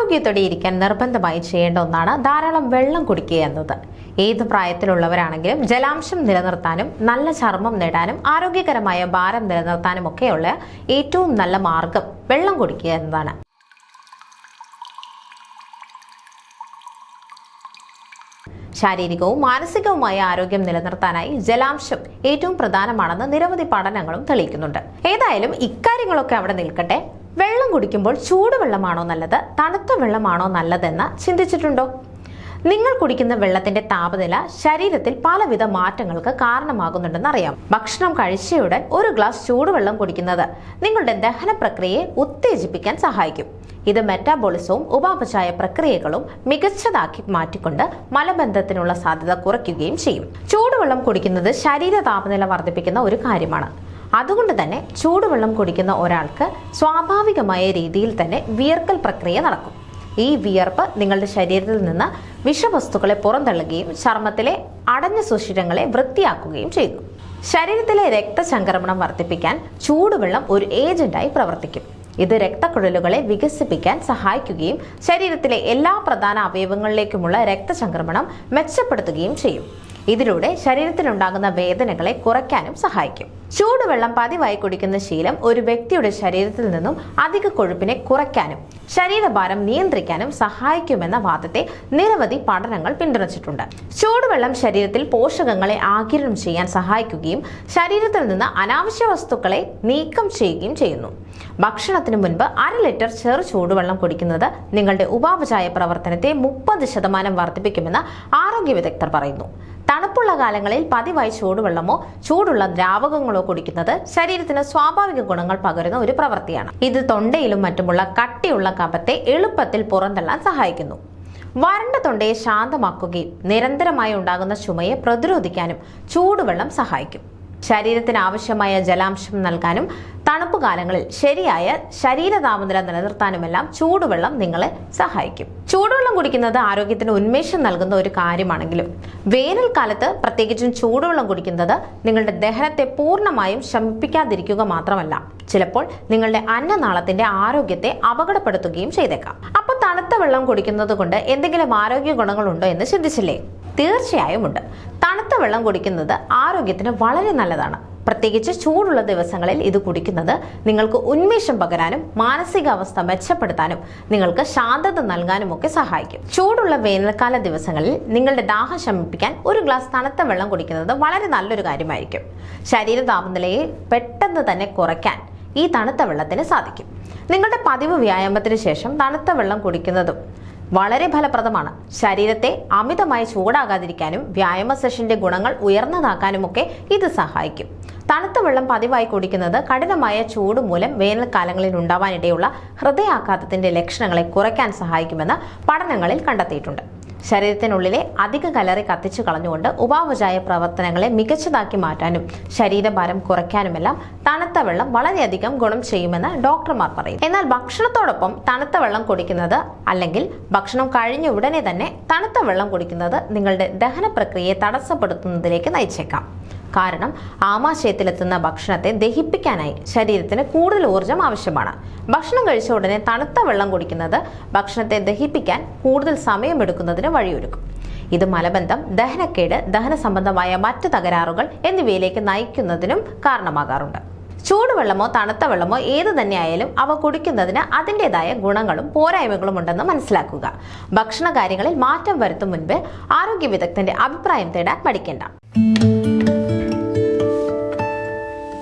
ആരോഗ്യത്തോടെ ഇരിക്കാൻ നിർബന്ധമായി ചെയ്യേണ്ട ഒന്നാണ് ധാരാളം വെള്ളം കുടിക്കുക എന്നത്. ഏത് പ്രായത്തിലുള്ളവരാണെങ്കിലും ജലാംശം നിലനിർത്താനും നല്ല ചർമ്മം നേടാനും ആരോഗ്യകരമായ ഭാരം നിലനിർത്താനും ഒക്കെയുള്ള ഏറ്റവും നല്ല മാർഗം വെള്ളം കുടിക്കുക എന്നതാണ്. ശാരീരികവും മാനസികവുമായ ആരോഗ്യം നിലനിർത്താനായി ജലാംശം ഏറ്റവും പ്രധാനമാണെന്ന് നിരവധി പഠനങ്ങളും തെളിയിക്കുന്നുണ്ട്. ഏതായാലും ഇക്കാര്യങ്ങളൊക്കെ അവിടെ നിൽക്കട്ടെ. വെള്ളം കുടിക്കുമ്പോൾ ചൂടുവെള്ളമാണോ നല്ലത്? തണുത്ത വെള്ളമാണോ നല്ലതെന്ന് ചിന്തിച്ചിട്ടുണ്ടോ? നിങ്ങൾ കുടിക്കുന്ന വെള്ളത്തിന്റെ താപനില ശരീരത്തിൽ പലവിധ മാറ്റങ്ങൾക്ക് കാരണമാകുന്നുണ്ടെന്ന് അറിയാം. ഭക്ഷണം കഴിച്ചയുടൻ ഒരു ഗ്ലാസ് ചൂടുവെള്ളം കുടിക്കുന്നത് നിങ്ങളുടെ ദഹന പ്രക്രിയയെ ഉത്തേജിപ്പിക്കാൻ സഹായിക്കും. ഇത് മെറ്റാബോളിസവും ഉപാപചായ പ്രക്രിയകളും മികച്ചതാക്കി മാറ്റിക്കൊണ്ട് മലബന്ധത്തിനുള്ള സാധ്യത കുറയ്ക്കുകയും ചെയ്യും. ചൂടുവെള്ളം കുടിക്കുന്നത് ശരീര താപനില വർദ്ധിപ്പിക്കുന്ന ഒരു കാര്യമാണ്. അതുകൊണ്ട് തന്നെ ചൂടുവെള്ളം കുടിക്കുന്ന ഒരാൾക്ക് സ്വാഭാവികമായ രീതിയിൽ തന്നെ വിയർക്കൽ പ്രക്രിയ നടക്കും. ഈ വിയർപ്പ് നിങ്ങളുടെ ശരീരത്തിൽ നിന്ന് വിഷവസ്തുക്കളെ പുറന്തള്ളുകയും ചർമ്മത്തിലെ അടഞ്ഞ സുഷിരങ്ങളെ വൃത്തിയാക്കുകയും ചെയ്യുന്നു ശരീരത്തിലെ രക്തചംക്രമണം വർദ്ധിപ്പിക്കാൻ ചൂടുവെള്ളം ഒരു ഏജന്റായി പ്രവർത്തിക്കും. ഇത് രക്തക്കുഴലുകളെ വികസിപ്പിക്കാൻ സഹായിക്കുകയും ശരീരത്തിലെ എല്ലാ പ്രധാന അവയവങ്ങളിലേക്കുമുള്ള രക്തചംക്രമണം മെച്ചപ്പെടുത്തുകയും ചെയ്യും. ഇതിലൂടെ ശരീരത്തിലുണ്ടാകുന്ന വേദനകളെ കുറയ്ക്കാനും സഹായിക്കും. ചൂടുവെള്ളം പതിവായി കുടിക്കുന്ന ശീലം ഒരു വ്യക്തിയുടെ ശരീരത്തിൽ നിന്നും അധിക കൊഴുപ്പിനെ കുറയ്ക്കാനും ശരീരഭാരം നിയന്ത്രിക്കാനും സഹായിക്കുമെന്ന വാദത്തെ നിരവധി പഠനങ്ങൾ പിന്തുണച്ചിട്ടുണ്ട്. ചൂടുവെള്ളം ശരീരത്തിൽ പോഷകങ്ങളെ ആകിരണം ചെയ്യാൻ സഹായിക്കുകയും ശരീരത്തിൽ നിന്ന് അനാവശ്യ വസ്തുക്കളെ നീക്കം ചെയ്യുകയും ചെയ്യുന്നു. ഭക്ഷണത്തിന് മുൻപ് അര ലിറ്റർ ചെറു ചൂടുവെള്ളം കുടിക്കുന്നത് നിങ്ങളുടെ ഉപാപചായ പ്രവർത്തനത്തെ മുപ്പത് ശതമാനം വർദ്ധിപ്പിക്കുമെന്ന് ആരോഗ്യ വിദഗ്ധർ പറയുന്നു. തണുപ്പുള്ള കാലങ്ങളിൽ പതിവായി ചൂടുവെള്ളമോ ചൂടുള്ള ദ്രാവകങ്ങളോ കുടിക്കുന്നത് ശരീരത്തിന് സ്വാഭാവിക ഗുണങ്ങൾ പകരുന്ന ഒരു പ്രവൃത്തിയാണ്. ഇത് തൊണ്ടയിലും മറ്റുമുള്ള കട്ടിയുള്ള കപത്തെ എളുപ്പത്തിൽ പുറന്തള്ളാൻ സഹായിക്കുന്നു. വരണ്ട തൊണ്ടയെ ശാന്തമാക്കുകയും നിരന്തരമായി ഉണ്ടാകുന്ന ചുമയെ പ്രതിരോധിക്കാനും ചൂടുവെള്ളം സഹായിക്കും. ശരീരത്തിന് ആവശ്യമായ ജലാംശം നൽകാനും തണുപ്പ് കാലങ്ങളിൽ ശരിയായ ശരീര താപനില നിലനിർത്താനുമെല്ലാം ചൂടുവെള്ളം നിങ്ങളെ സഹായിക്കും. ചൂടുവെള്ളം കുടിക്കുന്നത് ആരോഗ്യത്തിന് ഉന്മേഷം നൽകുന്ന ഒരു കാര്യമാണെങ്കിലും വേനൽക്കാലത്ത് പ്രത്യേകിച്ചും ചൂടുവെള്ളം കുടിക്കുന്നത് നിങ്ങളുടെ ദഹനത്തെ പൂർണമായും ശമിപ്പിക്കാതിരിക്കുക മാത്രമല്ല ചിലപ്പോൾ നിങ്ങളുടെ അന്നനാളത്തിന്റെ ആരോഗ്യത്തെ അപകടപ്പെടുത്തുകയും ചെയ്തേക്കാം. അപ്പോൾ തണുത്ത വെള്ളം കുടിക്കുന്നത് കൊണ്ട് എന്തെങ്കിലും ആരോഗ്യ ഗുണങ്ങളുണ്ടോ എന്ന് ചിന്തിച്ചില്ലേ? തീർച്ചയായും ഉണ്ട്. തണുത്ത വെള്ളം കുടിക്കുന്നത് ആരോഗ്യത്തിന് വളരെ നല്ലതാണ്. പ്രത്യേകിച്ച് ചൂടുള്ള ദിവസങ്ങളിൽ ഇത് കുടിക്കുന്നത് നിങ്ങൾക്ക് ഉന്മേഷം പകരാനും മാനസികാവസ്ഥ മെച്ചപ്പെടുത്താനും നിങ്ങൾക്ക് ശാന്തത നൽകാനും ഒക്കെ സഹായിക്കും. ചൂടുള്ള വേനൽക്കാല ദിവസങ്ങളിൽ നിങ്ങളുടെ ദാഹം ശമിപ്പിക്കാൻ ഒരു ഗ്ലാസ് തണുത്ത വെള്ളം കുടിക്കുന്നത് വളരെ നല്ലൊരു കാര്യമായിരിക്കും. ശരീര താപനിലയെ പെട്ടെന്ന് തന്നെ കുറയ്ക്കാൻ ഈ തണുത്ത വെള്ളത്തിന് സാധിക്കും. നിങ്ങളുടെ പതിവ് വ്യായാമത്തിന് ശേഷം തണുത്ത വെള്ളം കുടിക്കുന്നതും വളരെ ഫലപ്രദമാണ്. ശരീരത്തെ അമിതമായി ചൂടാകാതിരിക്കാനും വ്യായാമ സെഷന്റെ ഗുണങ്ങൾ ഉയർന്നതാക്കാനുമൊക്കെ ഇത് സഹായിക്കും. തണുത്ത വെള്ളം പതിവായി കുടിക്കുന്നത് കഠിനമായ ചൂട് മൂലം വേനൽക്കാലങ്ങളിൽ ഉണ്ടാവാനിടയുള്ള ഹൃദയാഘാതത്തിന്റെ ലക്ഷണങ്ങളെ കുറയ്ക്കാൻ സഹായിക്കുമെന്ന് പഠനങ്ങളിൽ കണ്ടെത്തിയിട്ടുണ്ട്. ശരീരത്തിനുള്ളിലെ അധിക കലറി കത്തിച്ചു കളഞ്ഞുകൊണ്ട് ഉപാപചായ പ്രവർത്തനങ്ങളെ മികച്ചതാക്കി മാറ്റാനും ശരീരഭാരം കുറയ്ക്കാനുമെല്ലാം തണുത്ത വെള്ളം വളരെയധികം ഗുണം ചെയ്യുമെന്ന് ഡോക്ടർമാർ പറയും എന്നാൽ ഭക്ഷണത്തോടൊപ്പം തണുത്ത വെള്ളം കുടിക്കുന്നത് അല്ലെങ്കിൽ ഭക്ഷണം കഴിഞ്ഞ ഉടനെ തന്നെ തണുത്ത വെള്ളം കുടിക്കുന്നത് നിങ്ങളുടെ ദഹന പ്രക്രിയയെ തടസ്സപ്പെടുത്തുന്നതിലേക്ക് നയിച്ചേക്കാം. കാരണം ആമാശയത്തിലെത്തുന്ന ഭക്ഷണത്തെ ദഹിപ്പിക്കാനായി ശരീരത്തിന് കൂടുതൽ ഊർജം ആവശ്യമാണ്. ഭക്ഷണം കഴിച്ച ഉടനെ തണുത്ത വെള്ളം കുടിക്കുന്നത് ഭക്ഷണത്തെ ദഹിപ്പിക്കാൻ കൂടുതൽ സമയമെടുക്കുന്നതിന് വഴിയൊരുക്കും. ഇത് മലബന്ധം ദഹനക്കേട് ദഹന സംബന്ധമായ മറ്റ് തകരാറുകൾ എന്നിവയിലേക്ക് നയിക്കുന്നതിനും കാരണമാകാറുണ്ട്. ചൂടുവെള്ളമോ തണുത്ത വെള്ളമോ ഏത് തന്നെയായാലും അവ കുടിക്കുന്നതിന് അതിന്റെതായ ഗുണങ്ങളും പോരായ്മകളും ഉണ്ടെന്ന് മനസ്സിലാക്കുക. ഭക്ഷണ കാര്യങ്ങളിൽ മാറ്റം വരുത്തും മുൻപ് ആരോഗ്യ വിദഗ്ധന്റെ അഭിപ്രായം തേടാൻ പഠിക്കേണ്ട